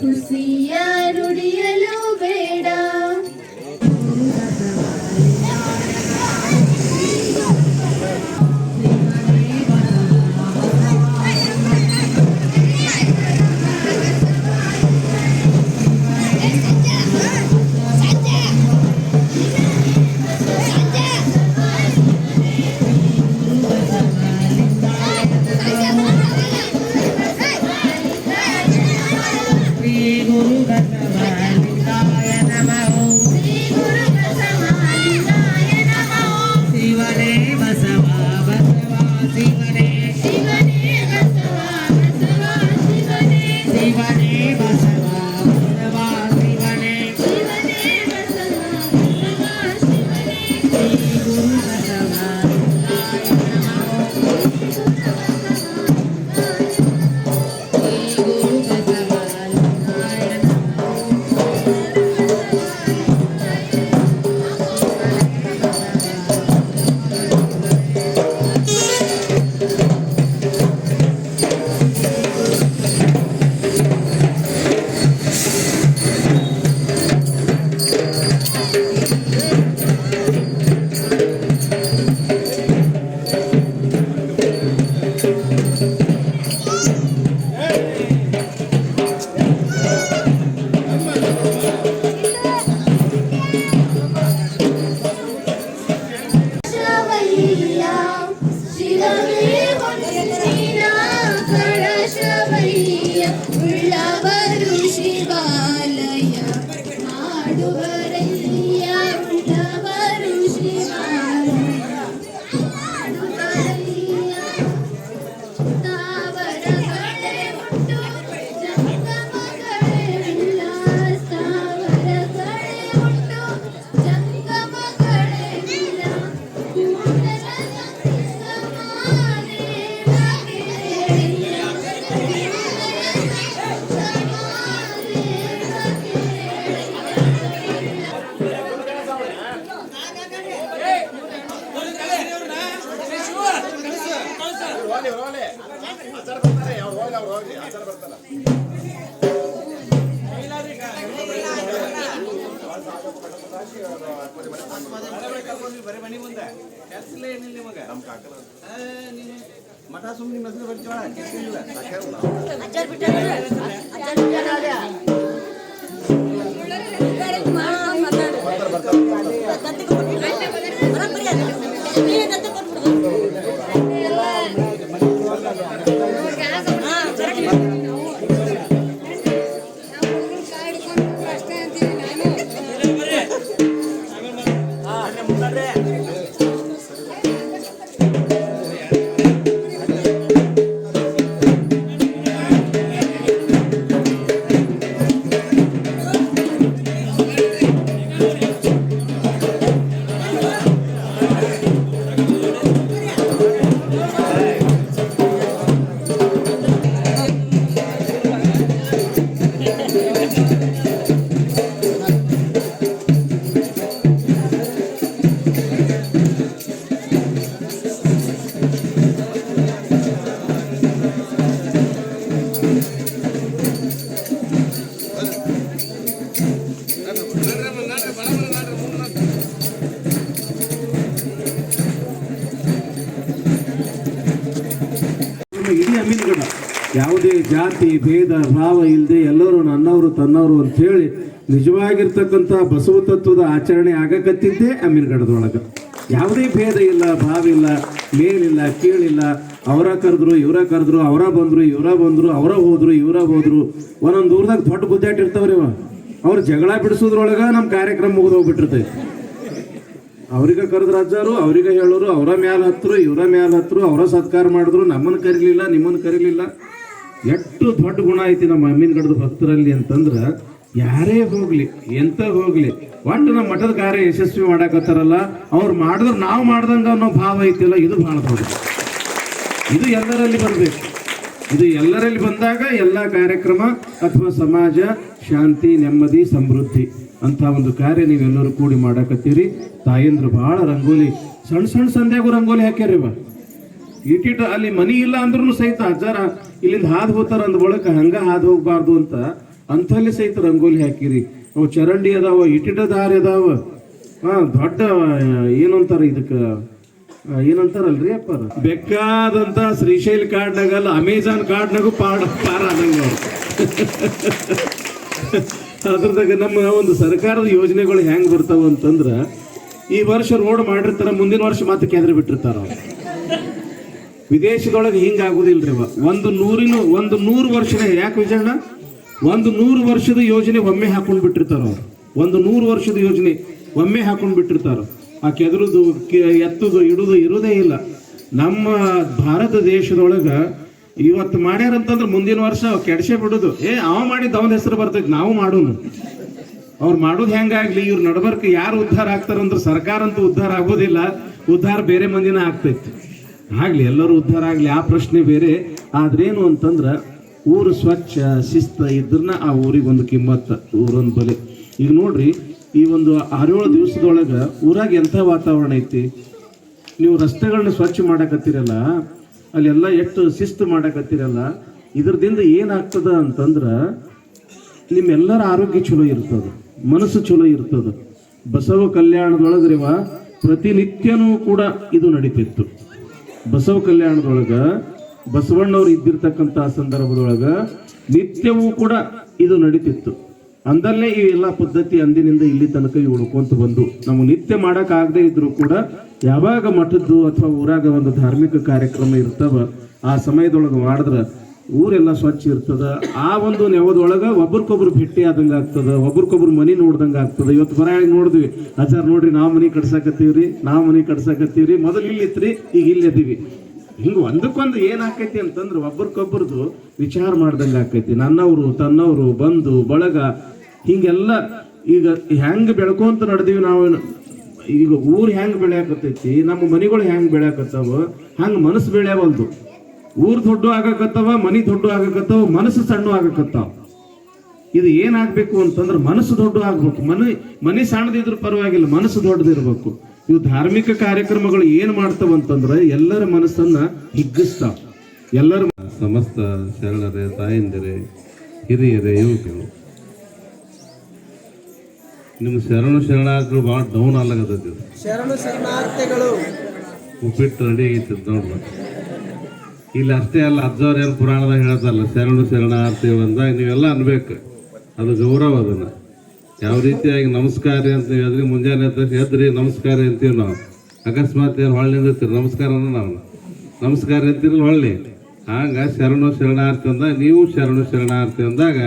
crucial. ಕೆಲಸ ಏನಿಲ್ಲ ನಿಮಗ ನಮ್ ಕಾಕನ ನೀನು ಮಠ ಸುಮ್ಮನೆ ನಿಮ್ಮ ಹೆಸರು ಕೆಲಸ ಇಲ್ಲ. ನಮ್ಮ ಯಾವುದೇ ಜಾತಿ, ಭೇದ, ಭಾವ ಇಲ್ಲದೆ ಎಲ್ಲರೂ ನನ್ನವರು, ತನ್ನವರು ಅಂತೇಳಿ ನಿಜವಾಗಿರ್ತಕ್ಕಂಥ ಬಸವ ತತ್ವದ ಆಚರಣೆ ಆಗಕತ್ತಿದ್ದೇ ಅಮೀನ್ಗಡದೊಳಗೆ ಯಾವುದೇ ಭೇದ ಇಲ್ಲ, ಭಾವ ಇಲ್ಲ, ಮೇಲಿಲ್ಲ, ಕೀಳಿಲ್ಲ, ಅವರ ಕರೆದ್ರು, ಇವರ ಕರೆದ್ರು, ಅವರ ಬಂದ್ರು, ಇವರ ಬಂದ್ರು, ಅವರ ಹೋದ್ರು, ಇವರ ಹೋದ್ರು, ಒಂದೊಂದು ಊರ್ದಾಗ ದೊಡ್ಡ ಗುದ್ದಾಟ ಇರ್ತಾವ್ರಿ ಅವ. ಅವ್ರು ಜಗಳ ಬಿಡಿಸೋದ್ರೊಳಗ ನಮ್ಮ ಕಾರ್ಯಕ್ರಮ ಮುಗಿದು ಹೋಗ್ಬಿಟ್ಟಿರ್ತೈತಿ. ಅವ್ರಿಗೆ ಕರೆದ್ರ ಅಜ್ಜಾರು, ಅವ್ರಿಗೆ ಹೇಳೋರು, ಅವರ ಮ್ಯಾಲ ಹತ್ರು, ಇವರ ಮ್ಯಾಲ ಹತ್ರು, ಅವರ ಸತ್ಕಾರ ಮಾಡಿದ್ರು ನಮ್ಮನ್ನ ಕರೀಲಿಲ್ಲ ನಿಮ್ಮನ್ನ ಕರೀಲಿಲ್ಲ. ಎಷ್ಟು ದೊಡ್ಡ ಗುಣ ಐತಿ ನಮ್ಮ ಅಮ್ಮಿನಗಡದ ಭಕ್ತರಲ್ಲಿ ಅಂತಂದ್ರೆ, ಯಾರೇ ಹೋಗ್ಲಿ, ಎಂತ ಹೋಗ್ಲಿ, ಒಟ್ಟು ನಮ್ಮ ಮಠದ ಕಾರ್ಯ ಯಶಸ್ವಿ ಮಾಡಾಕತ್ತಾರಲ್ಲ, ಅವ್ರು ಮಾಡಿದ್ರೆ ನಾವು ಮಾಡ್ದಂಗೆ ಅನ್ನೋ ಭಾವ ಐತಿಲ್ಲ, ಇದು ಬಹಳ ದೊಡ್ಡ ಇದು ಎಲ್ಲರಲ್ಲಿ ಬರಬೇಕು ಇದು ಎಲ್ಲರಲ್ಲಿ ಬಂದಾಗ ಎಲ್ಲ ಕಾರ್ಯಕ್ರಮ ಅಥವಾ ಸಮಾಜ ಶಾಂತಿ, ನೆಮ್ಮದಿ, ಸಮೃದ್ಧಿ ಅಂತ ಒಂದು ಕಾರ್ಯ ನೀವೆಲ್ಲರೂ ಕೂಡಿ ಮಾಡಾಕತ್ತೀರಿ. ತಾಯಂದ್ರು ಬಹಳ ರಂಗೋಲಿ ಸಣ್ಣ ಸಣ್ಣ ಸಂಧ್ಯಾಗೂ ರಂಗೋಲಿ ಹಾಕ್ಯಾರ ಇವ ಇಟ್ಟಿಟ್ಟು ಅಲ್ಲಿ ಮನಿ ಇಲ್ಲ ಅಂದ್ರೂ ಸಹಿತ ಅಜ್ಜಾರ ಇಲ್ಲಿಂದ ಹಾದು ಹೋಗ್ತಾರ ಅಂದ ಬಳಕ ಹಂಗ ಹಾದು ಹೋಗ್ಬಾರ್ದು ಅಂತ ಅಂಥಲ್ಲಿ ಸಹಿತ ರಂಗೋಲಿ ಹಾಕಿರಿ. ಅವು ಚರಂಡಿ ಅದಾವ ಇಟಿಟ ದಾರಿ ಅದಾವ. ಹಾ ದೊಡ್ಡ ಏನಂತಾರ ಇದಕ್ಕ? ಏನಂತಾರಲ್ರಿ ಅಪ್ಪ ಬೆಕ್ಕಾದಂತ ಶ್ರೀಶೈಲ್ ಕಾರ್ಡ್ನಾಗಲ್ಲ, ಅಮೆಜಾನ್ ಕಾರ್ಡ್ನಾಗೂ ಪಾಡ, ಪಾರ ಆದಂಗ ಅದ್ರದಾಗ ನಮ್ಮ ಒಂದು ಸರ್ಕಾರದ ಯೋಜನೆಗಳು ಹೆಂಗ್ ಬರ್ತಾವ ಅಂತಂದ್ರ, ಈ ವರ್ಷ ರೋಡ್ ಮಾಡಿರ್ತಾರ, ಮುಂದಿನ ವರ್ಷ ಮತ್ತೆ ಕೇಂದ್ರ ಬಿಟ್ಟಿರ್ತಾರ. ವಿದೇಶದೊಳಗೆ ಹಿಂಗ ಆಗುದಿಲ್ರಿ ಅವ. ಒಂದು ನೂರಿನ, ಒಂದು ನೂರು ವರ್ಷದ ಯಾಕೆ ವಿಜಯಣ್ಣ ಒಂದು ನೂರು ವರ್ಷದ ಯೋಜನೆ ಒಮ್ಮೆ ಹಾಕೊಂಡು ಬಿಟ್ಟಿರ್ತಾರ ಅವ್ರು. ಒಂದು ನೂರು ವರ್ಷದ ಯೋಜನೆ ಒಮ್ಮೆ ಹಾಕೊಂಡು ಬಿಟ್ಟಿರ್ತಾರ. ಆ ಕೆದರುದು ಎತ್ತುದು, ಇಡುದು ಇರುವುದೇ ಇಲ್ಲ. ನಮ್ಮ ಭಾರತ ದೇಶದೊಳಗೆ ಇವತ್ತು ಮಾಡ್ಯಾರಂತಂದ್ರೆ ಮುಂದಿನ ವರ್ಷ ಕೆಡ್ಸೆ ಬಿಡುದು. ಏ, ಅವ ಮಾಡಿದ ಅವನ ಹೆಸರು ಬರ್ತೈತಿ, ನಾವು ಮಾಡೋನು. ಅವ್ರು ಮಾಡೋದು ಹೆಂಗಾಗ್ಲಿ, ಇವ್ರು ನಡಬರ್ಕ ಯಾರು ಉದ್ಧಾರ ಆಗ್ತಾರಂದ್ರೆ ಸರ್ಕಾರ ಅಂತೂ ಉದ್ಧಾರ ಆಗೋದಿಲ್ಲ. ಉದ್ಧಾರ ಬೇರೆ ಮಂದಿನ ಆಗ್ತೈತಿ. ಆಗ್ಲಿ, ಎಲ್ಲರೂ ಉದ್ಧಾರ ಆಗಲಿ, ಆ ಪ್ರಶ್ನೆ ಬೇರೆ. ಆದ್ರೇನು ಅಂತಂದ್ರೆ, ಊರು ಸ್ವಚ್ಛ, ಶಿಸ್ತ ಇದ್ರನ್ನ ಆ ಊರಿಗೆ ಒಂದು ಕಿಮ್ಮತ್ತ, ಊರೊಂದು ಬಲೆ. ಈಗ ನೋಡ್ರಿ, ಈ ಒಂದು ಆರೇಳು ದಿವಸದೊಳಗೆ ಊರಾಗ ಎಂಥ ವಾತಾವರಣ ಐತಿ? ನೀವು ರಸ್ತೆಗಳನ್ನ ಸ್ವಚ್ಛ ಮಾಡಕತ್ತಿರಲ್ಲ, ಅಲ್ಲೆಲ್ಲ ಎಷ್ಟು ಶಿಸ್ತು ಮಾಡಕತ್ತಿರಲ್ಲ, ಇದ್ರದಿಂದ ಏನಾಗ್ತದ ಅಂತಂದ್ರೆ, ನಿಮ್ಮೆಲ್ಲರ ಆರೋಗ್ಯ ಚಲೋ ಇರ್ತದೆ, ಮನಸ್ಸು ಚಲೋ ಇರ್ತದ. ಬಸವ ಕಲ್ಯಾಣದೊಳಗ್ರಿವ ಪ್ರತಿನಿತ್ಯನೂ ಕೂಡ ಇದು ನಡೀತಿತ್ತು. ಬಸವ ಕಲ್ಯಾಣದೊಳಗೆ ಬಸವಣ್ಣವ್ರು ಇದ್ದಿರ್ತಕ್ಕಂಥ ಸಂದರ್ಭದೊಳಗೆ ನಿತ್ಯವೂ ಕೂಡ ಇದು ನಡೀತಿತ್ತು. ಅಂದಲ್ಲೇ ಈ ಎಲ್ಲ ಪದ್ಧತಿ ಅಂದಿನಿಂದ ಇಲ್ಲಿ ತನಕ ಇವು ಉಳ್ಕೊಂತ ಬಂದು ನಮಗೆ ನಿತ್ಯ ಮಾಡೋಕ್ಕಾಗದೇ ಆಗದೆ ಇದ್ರು ಕೂಡ ಯಾವಾಗ ಮಠದ್ದು ಅಥವಾ ಊರಾಗ ಒಂದು ಧಾರ್ಮಿಕ ಕಾರ್ಯಕ್ರಮ ಇರ್ತಾವ, ಆ ಸಮಯದೊಳಗೆ ಮಾಡಿದ್ರ ಊರೆಲ್ಲ ಸ್ವಚ್ಛ ಇರ್ತದ, ಆ ಒಂದು ನೆವದೊಳಗೆ ಒಬ್ರಿಗೊಬ್ರು ಭೇಟಿ ಆದಂಗೆ ಆಗ್ತದೆ, ಒಬ್ರಿಗೊಬ್ರು ಮನಿ ನೋಡ್ದಂಗೆ ಆಗ್ತದೆ. ಇವತ್ತು ಬರಾಳಿ ನೋಡಿದ್ವಿ ಆಚಾರ ನೋಡ್ರಿ ನಾವ್ ಮನಿ ಕಟ್ಸಾಕತ್ತೀವ್ರಿ, ನಾವ್ ಮನಿ ಕಟ್ಸಾಕತ್ತೀವ್ರಿ, ಮೊದಲು ಇಲ್ಲಿ ಇತ್ರಿ, ಈಗ ಇಲ್ಲಿ ಅದೀವಿ ಹಿಂಗ ಒಂದಕ್ಕೊಂದು ಏನು ಆಕೈತಿ ಅಂತಂದ್ರೆ ಒಬ್ರಿಗೊಬ್ರದ್ದು ವಿಚಾರ ಮಾಡ್ದಂಗೆ ಆಕೈತಿ. ನನ್ನವರು, ತನ್ನವರು ಬಂಧು ಬಳಗ, ಹಿಂಗೆಲ್ಲ ಈಗ ಹೆಂಗ್ ಬೆಳ್ಕೊಂತ ನಡೆದೀವಿ ನಾವು ಈಗ ಊರು ಹೆಂಗ್ ಬೆಳ್ಯಾಕತ್ತೈತಿ, ನಮ್ಮ ಮನಿಗಳು ಹೆಂಗ್ ಬೆಳೆಯಾಕತ್ತಾವ, ಹಂಗೆ ಮನಸ್ಸು ಬೆಳ್ಯಾವಲ್ದು. ಊರ್ ದೊಡ್ಡ ಆಗಕತ್ತವ ಮನಿ ದೊಡ್ಡ ಆಗಕತ್ತವ ಮನಸ್ಸು ಸಣ್ಣ ಆಗಕತ್ತಾವ. ಇದು ಏನಾಗಬೇಕು ಅಂತಂದ್ರೆ ಮನಸ್ಸು ದೊಡ್ಡ ಆಗ್ಬೇಕು. ಮನೆ ಮನೆ ಸಣ್ಣದಿದ್ರು ಪರವಾಗಿಲ್ಲ ಮನಸ್ಸು ದೊಡ್ಡದಿರ್ಬೇಕು. ಇವು ಧಾರ್ಮಿಕ ಕಾರ್ಯಕ್ರಮಗಳು ಏನ್ ಮಾಡ್ತಾವ ಅಂತಂದ್ರೆ ಎಲ್ಲರ ಮನಸ್ಸನ್ನ ಹಿಗ್ಗಿಸ್ತಾವ. ಎಲ್ಲರ ಸಮಸ್ತ ಶರಣರೇ ತಾಯಂದಿರೆ ಹಿರಿಯರೇ ಯುವಕರು. ನಿಮ್ಮ ಶರಣು ಶರಣಾರ್ಥಿಗಳು ಭಾಳ ಡೌನ್ ಆಗ್ಲಾಗತ್ತೈತಿ ಇದು. ಶರಣು ಶರಣಾರ್ಥಿಗಳು. ಉಪ್ಪಿಟ್ಟು ರೆಡಿ ಆಗಿತ್ತು ನೋಡ್ರಿ. ಇಲ್ಲಿ ಅಷ್ಟೇ ಅಲ್ಲ, ಅಜ್ಜವ್ರು ಏನು ಪುರಾಣದಾಗ ಹೇಳ್ತಾರಲ್ಲ, ಶರಣು ಶರಣಾರ್ಥಿಗಳು ಅಂದಾಗ ನೀವೆಲ್ಲ ಅನ್ಬೇಕು. ಅದು ಗೌರವ ಅದನ್ನ. ಯಾವ ರೀತಿಯಾಗಿ ನಮಸ್ಕಾರ ಅಂತ ನೀವು ಎದ್ರಿ, ಮುಂಜಾನೆ ಎದ್ರಿ ನಮಸ್ಕಾರ ಅಂತೀವಿ ನಾವು. ಅಕಸ್ಮಾತ್ ಏನು ಹೊಳ್ಳಿ ನಿಂದಿರ್ತೀರಿ? ನಮಸ್ಕಾರ ನಾವು. ನಮಸ್ಕಾರ ಅಂತೀರಲ್ಲ ಹೊಳ್ಳಿ. ಹಾಂಗ ಶರಣು ಶರಣಾರ್ಥಿ ಅಂದಾಗ ನೀವು ಶರಣು ಶರಣಾರ್ಥಿ ಅಂದಾಗ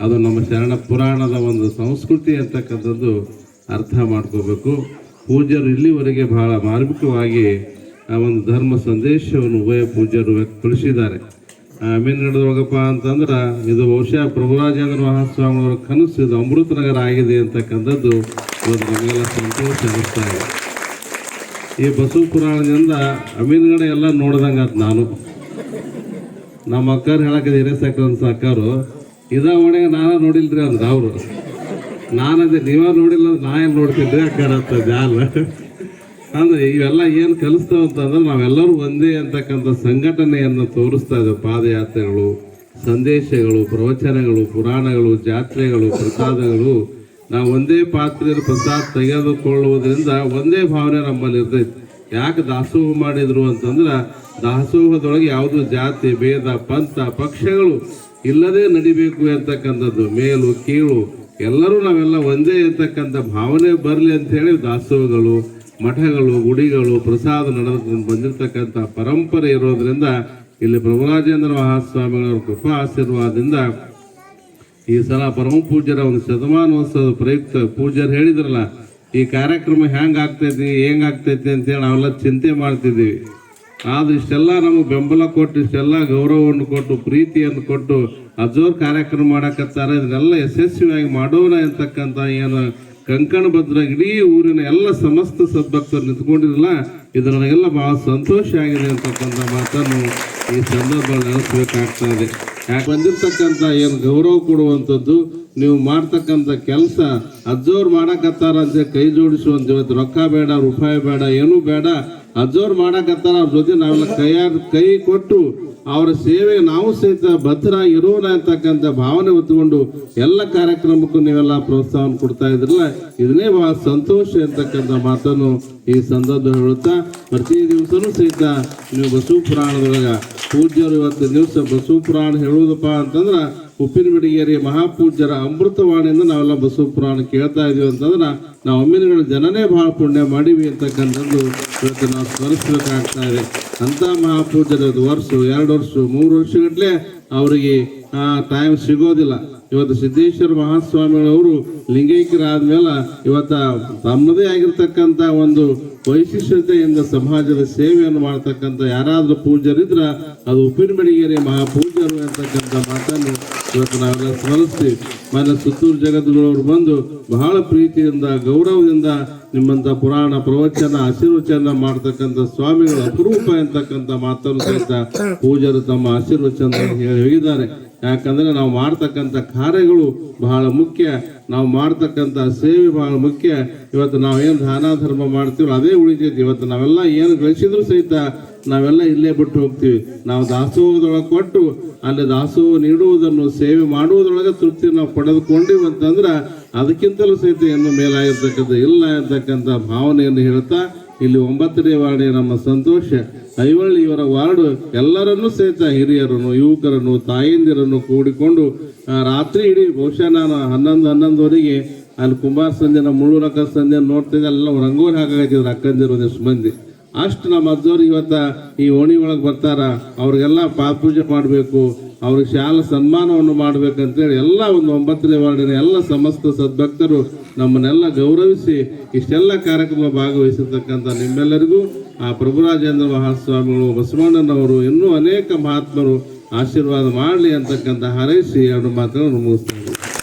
ಅದು ನಮ್ಮ ಶರಣ ಪುರಾಣದ ಒಂದು ಸಂಸ್ಕೃತಿ ಅಂತಕ್ಕಂಥದ್ದು ಅರ್ಥ ಮಾಡ್ಕೋಬೇಕು. ಪೂಜ್ಯರು ಇಲ್ಲಿವರೆಗೆ ಬಹಳ ಮಾರ್ಮಿಕವಾಗಿ ಆ ಒಂದು ಧರ್ಮ ಸಂದೇಶವನ್ನು ಉಭಯ ಪೂಜ್ಯರು ವ್ಯಕ್ತಪಡಿಸಿದ್ದಾರೆ. ಆಮೇಲೆ ನಡೆದೋಗಪ್ಪ ಅಂತಂದ್ರೆ ಇದು ಬಹುಶಃ ಪ್ರಭುರಾಜೇಂದ್ರ ಮಹಾಸ್ವಾಮಿಯವರ ಕನಸು, ಇದು ಅಮೃತ ನಗರ ಆಗಿದೆ ಅಂತಕ್ಕಂಥದ್ದು ಇವತ್ತು ನಮಗೆಲ್ಲ ಸಂತೋಷ ಅನಿಸ್ತಾ ಇದೆ. ಈ ಬಸವ ಪುರಾಣದಿಂದ ಅಮೀನ್ಗಡೆ ಎಲ್ಲ ನೋಡ್ದಂಗೆ ಅದು ನಾನು. ನಮ್ಮ ಅಕ್ಕರು ಹೇಳಕ್ಕೆ ಹಿರೇ ಸಾಕಂತ ಅಕ್ಕರು ಇದ ಒಳಗೆ ನಾನು ನೋಡಿಲ್ರಿ ಅಂದ್ರೆ ಅವರು. ನಾನದೇ, ನೀವೇ ನೋಡಿಲ್ಲ ನಾ ಏನು ನೋಡ್ತಿದ್ದೆ ಅಂತ ಜಾಲ. ಅಂದ್ರೆ ಇವೆಲ್ಲ ಏನು ಕಲಿಸ್ತಾವ ಅಂತಂದ್ರೆ ನಾವೆಲ್ಲರೂ ಒಂದೇ ಅಂತಕ್ಕಂಥ ಸಂಘಟನೆಯನ್ನು ತೋರಿಸ್ತಾ ಇದ್ದೇವೆ ಪಾದಯಾತ್ರೆಗಳು, ಸಂದೇಶಗಳು, ಪ್ರವಚನಗಳು, ಪುರಾಣಗಳು, ಜಾತ್ರೆಗಳು, ಪ್ರಸಾದಗಳು. ನಾವು ಒಂದೇ ಪಾತ್ರೆಯಲ್ಲಿ ಪ್ರಸಾದ ತೆಗೆದುಕೊಳ್ಳುವುದರಿಂದ ಒಂದೇ ಭಾವನೆ ನಮ್ಮಲ್ಲಿ ಇರ್ತೈತಿ. ಯಾಕೆ ದಾಸೋಹ ಮಾಡಿದ್ರು ಅಂತಂದ್ರೆ ದಾಸೋಹದೊಳಗೆ ಯಾವುದು ಜಾತಿ, ಭೇದ, ಪಂಥ, ಪಕ್ಷಗಳು ಇಲ್ಲದೆ ನಡಿಬೇಕು ಅಂತಕ್ಕಂಥದ್ದು. ಮೇಲು, ಕೀಳು, ಎಲ್ಲರೂ ನಾವೆಲ್ಲ ಒಂದೇ ಅಂತಕ್ಕಂಥ ಭಾವನೆ ಬರಲಿ ಅಂತ ಹೇಳಿ ದಾಸೋಹಗಳು ಮಠಗಳು, ಗುಡಿಗಳು, ಪ್ರಸಾದ ನಡೆದುಕೊಂಡು ಬಂದಿರತಕ್ಕಂಥ ಪರಂಪರೆ ಇರೋದ್ರಿಂದ ಇಲ್ಲಿ ಪ್ರಭುರಾಜೇಂದ್ರ ಮಹಾಸ್ವಾಮಿಗಳ ಕೃಪಾ ಆಶೀರ್ವಾದದಿಂದ ಈ ಸಲ ಪರಮ ಪೂಜ್ಯರ ಒಂದು ಶತಮಾನೋತ್ಸವದ ಪ್ರಯುಕ್ತ ಪೂಜ್ಯರು ಹೇಳಿದ್ರಲ್ಲ, ಈ ಕಾರ್ಯಕ್ರಮ ಹೆಂಗೆ ಆಗ್ತೈತಿ ಹೆಂಗೆ ಆಗ್ತೈತಿ ಅಂತೇಳಿ ನಾವೆಲ್ಲ ಚಿಂತೆ ಮಾಡ್ತಿದ್ದೀವಿ. ಆದ್ರೆ ಇಷ್ಟೆಲ್ಲ ನಮಗೆ ಬೆಂಬಲ ಕೊಟ್ಟು, ಇಷ್ಟೆಲ್ಲ ಗೌರವವನ್ನು ಕೊಟ್ಟು, ಪ್ರೀತಿಯನ್ನು ಕೊಟ್ಟು ಅಜೋರ್ ಕಾರ್ಯಕ್ರಮ ಮಾಡಕತ್ತಾರೆ, ಇದನ್ನೆಲ್ಲ ಯಶಸ್ವಿಯಾಗಿ ಮಾಡೋಣ ಅಂತಕ್ಕಂಥ ಏನು ಕಂಕಣ ಭದ್ರ ಇಡೀ ಊರಿನ ಎಲ್ಲ ಸಮಸ್ತ ಸದ್ಭಕ್ತರು ನಿಂತ್ಕೊಂಡಿರಲ್ಲ ಇದು ನನಗೆಲ್ಲ ಬಹಳ ಸಂತೋಷ ಆಗಿದೆ ಅಂತಕ್ಕಂಥ ಮಾತನ್ನು ಈ ಸಂದರ್ಭದಲ್ಲಿ ನೆನೆಸ್ಬೇಕಾಗ್ತಾ ಇದೆ. ಯಾಕೆ ಬಂದಿರ್ತಕ್ಕಂಥ ಏನು ಗೌರವ ಕೊಡುವಂಥದ್ದು, ನೀವು ಮಾಡ್ತಕ್ಕಂಥ ಕೆಲಸ ಅಜ್ಜೋರ್ ಮಾಡಕತ್ತಾರ ಅಂತ ಕೈ ಜೋಡಿಸುವಂತ ಇವತ್ತು ರೊಕ್ಕ ಬೇಡ, ರೂಪಾಯಿ ಬೇಡ, ಏನೂ ಬೇಡ, ಅಜ್ಜೋರ್ ಮಾಡಕತ್ತಾರ ಅವ್ರ ಜೊತೆ ನಾವೆಲ್ಲ ಕೈಯ ಕೈ ಕೊಟ್ಟು ಅವರ ಸೇವೆಗೆ ನಾವು ಸಹಿತ ಬದ್ಧರಾಗಿ ಇರೋಣ ಅಂತಕ್ಕಂಥ ಭಾವನೆ ಹೊತ್ತುಕೊಂಡು ಎಲ್ಲ ಕಾರ್ಯಕ್ರಮಕ್ಕೂ ನೀವೆಲ್ಲ ಪ್ರೋತ್ಸಾಹ ಕೊಡ್ತಾ ಇದ್ರಲ್ಲ, ಇದನ್ನೇ ಬಹಳ ಸಂತೋಷ ಅಂತಕ್ಕಂಥ ಮಾತನ್ನು ಈ ಸಂದರ್ಭ ಹೇಳುತ್ತಾ, ಪ್ರತಿ ದಿವಸನೂ ಸಹಿತ ನೀವು ಬಸವ ಪುರಾಣದೊಳಗೆ ಪೂಜ್ಯರು ಇವತ್ತು ದಿವಸ ಬಸವ ಪುರಾಣ ಹೇಳುವುದಪ್ಪ ಅಂತಂದ್ರೆ, ಉಪ್ಪಿನ ಬಿಡಿಗೇರಿ ಮಹಾಪೂಜ್ಯರ ಅಮೃತವಾಣಿಯಿಂದ ನಾವೆಲ್ಲ ಬಸವ ಪುರಾಣ ಕೇಳ್ತಾ ಇದೀವಿ ಅಂತಂದ್ರೆ, ನಾವು ಅಮ್ಮಿನಗಳ ಜನನೇ ಬಹಳ ಪುಣ್ಯ ಮಾಡಿವಿ ಅಂತಕ್ಕಂಥದ್ದು ಇವತ್ತು ನಾವು ಸ್ಮರಿಸಬೇಕಾಗ್ತಾ ಇದೆ. ಅಂತ ಮಹಾಪೂಜೆ ವರ್ಷ ಎರಡು ವರ್ಷ, ಮೂರು ವರ್ಷಗಟ್ಟಲೆ ಅವರಿಗೆ ಟೈಮ್ ಸಿಗೋದಿಲ್ಲ. ಇವತ್ತು ಸಿದ್ದೇಶ್ವರ ಮಹಾಸ್ವಾಮಿಗಳವರು ಲಿಂಗೈಕ್ಯರಾದ್ಮೇಲೆ ಇವತ್ತ ತಮ್ಮದೇ ಆಗಿರ್ತಕ್ಕಂಥ ಒಂದು ವೈಶಿಷ್ಟ್ಯತೆಯಿಂದ ಸಮಾಜದ ಸೇವೆಯನ್ನು ಮಾಡ್ತಕ್ಕಂಥ ಯಾರಾದರೂ ಪೂಜ್ಯರಿದ್ರ ಅದು ಉಪ್ಪಿನ ಮಡಿಗೇರಿ ಮಹಾಪೂಜ್ಯರು ಅಂತಕ್ಕಂಥ ಮಾತನ್ನು ಇವತ್ತು ನಾವೆಲ್ಲ ಸ್ಮರಿಸ್ತೀವಿ. ಮನೆ ಸುತ್ತೂರು ಜಗದ್ಗುರವರು ಬಂದು ಬಹಳ ಪ್ರೀತಿಯಿಂದ, ಗೌರವದಿಂದ ನಿಮ್ಮಂತ ಪುರಾಣ ಪ್ರವಚನ, ಆಶೀರ್ವಚನ ಮಾಡ್ತಕ್ಕಂಥ ಸ್ವಾಮಿಗಳು ಅಪರೂಪ ಎಂತಕ್ಕಂಥ ಮಾತನ್ನು ಸಹಿತ ಪೂಜರು ತಮ್ಮ ಆಶೀರ್ವಚನ ಹೇಳಿ ಹೋಗಿದ್ದಾರೆ. ಯಾಕಂದ್ರೆ ನಾವು ಮಾಡ್ತಕ್ಕಂಥ ಕಾರ್ಯಗಳು ಬಹಳ ಮುಖ್ಯ. ನಾವು ಮಾಡ್ತಕ್ಕಂಥ ಸೇವೆ ಬಹಳ ಮುಖ್ಯ. ಇವತ್ತು ನಾವೇನು ದಾನ ಧರ್ಮ ಮಾಡ್ತೀವೋ ಅದೇ ಉಳಿತೈತಿ ಇವತ್ತು ನಾವೆಲ್ಲ ಏನು ಗಳಿಸಿದ್ರು ಸಹಿತ ನಾವೆಲ್ಲ ಇಲ್ಲೇ ಬಿಟ್ಟು ಹೋಗ್ತೀವಿ. ನಾವು ದಾಸೋಹದೊಳಗೆ ಕೊಟ್ಟು ಅಲ್ಲಿ ದಾಸೋಹ ನೀಡುವುದನ್ನು ಸೇವೆ ಮಾಡುವುದರೊಳಗೆ ತೃಪ್ತಿ ನಾವು ಪಡೆದುಕೊಂಡಿವಿ ಅಂತಂದ್ರೆ ಅದಕ್ಕಿಂತಲೂ ಸಹಿತ ಏನು ಮೇಲಾಗಿರ್ತಕ್ಕಂಥ ಇಲ್ಲ ಇರ್ತಕ್ಕಂಥ ಭಾವನೆಯನ್ನು ಹೇಳ್ತಾ ಇಲ್ಲಿ ಒಂಬತ್ತನೇ ವಾರ್ಡಿನ ನಮ್ಮ ಸಂತೋಷ ಐವಳ್ಳಿ ಇವರ ವಾರ್ಡ್ ಎಲ್ಲರನ್ನೂ ಸಹಿತ ಹಿರಿಯರನ್ನು, ಯುವಕರನ್ನು, ತಾಯಂದಿರನ್ನು ಕೂಡಿಕೊಂಡು ರಾತ್ರಿ ಇಡೀ ಬಹುಶಃ ನಾನು ಹನ್ನೊಂದು, ಹನ್ನೊಂದುವರೆಗೆ ಅಲ್ಲಿ ಕುಂಬಾರ ಸಂಜೆನ ಮುಳ್ಳೂರು ಅಕ್ಕ ಸಂಜೆ ನೋಡ್ತಿದ್ದೆ ಎಲ್ಲ ರಂಗೋಲಿ ಹಾಕಾಗತ್ತಿದ್ರು ಅಕ್ಕಂದಿರು ಒಂದಿಷ್ಟು ಮಂದಿ. ಅಷ್ಟು ನಮ್ಮ ಅಜ್ಜವ್ರು ಇವತ್ತ ಈ ಓಣಿ ಒಳಗೆ ಬರ್ತಾರ, ಅವ್ರಿಗೆಲ್ಲ ಪಾಪೂಜೆ ಮಾಡಬೇಕು, ಅವ್ರಿಗೆ ಶಾಲ ಸನ್ಮಾನವನ್ನು ಮಾಡಬೇಕಂತೇಳಿ ಎಲ್ಲ ಒಂದು ಒಂಬತ್ತನೇ ವಾರ್ಡಿನ ಎಲ್ಲ ಸಮಸ್ತ ಸದ್ಭಕ್ತರು ನಮ್ಮನ್ನೆಲ್ಲ ಗೌರವಿಸಿ ಇಷ್ಟೆಲ್ಲ ಕಾರ್ಯಕ್ರಮ ಭಾಗವಹಿಸಿರ್ತಕ್ಕಂಥ ನಿಮ್ಮೆಲ್ಲರಿಗೂ ಆ ಪ್ರಭುರಾಜೇಂದ್ರ ಮಹಾಸ್ವಾಮಿಗಳು, ಬಸವಣ್ಣನವರು, ಇನ್ನೂ ಅನೇಕ ಮಹಾತ್ಮರು ಆಶೀರ್ವಾದ ಮಾಡಲಿ ಅಂತಕ್ಕಂಥ ಹಾರೈಸಿ ಎರಡು ಮಾತುಗಳನ್ನು ಮುಗಿಸ್ತಾರೆ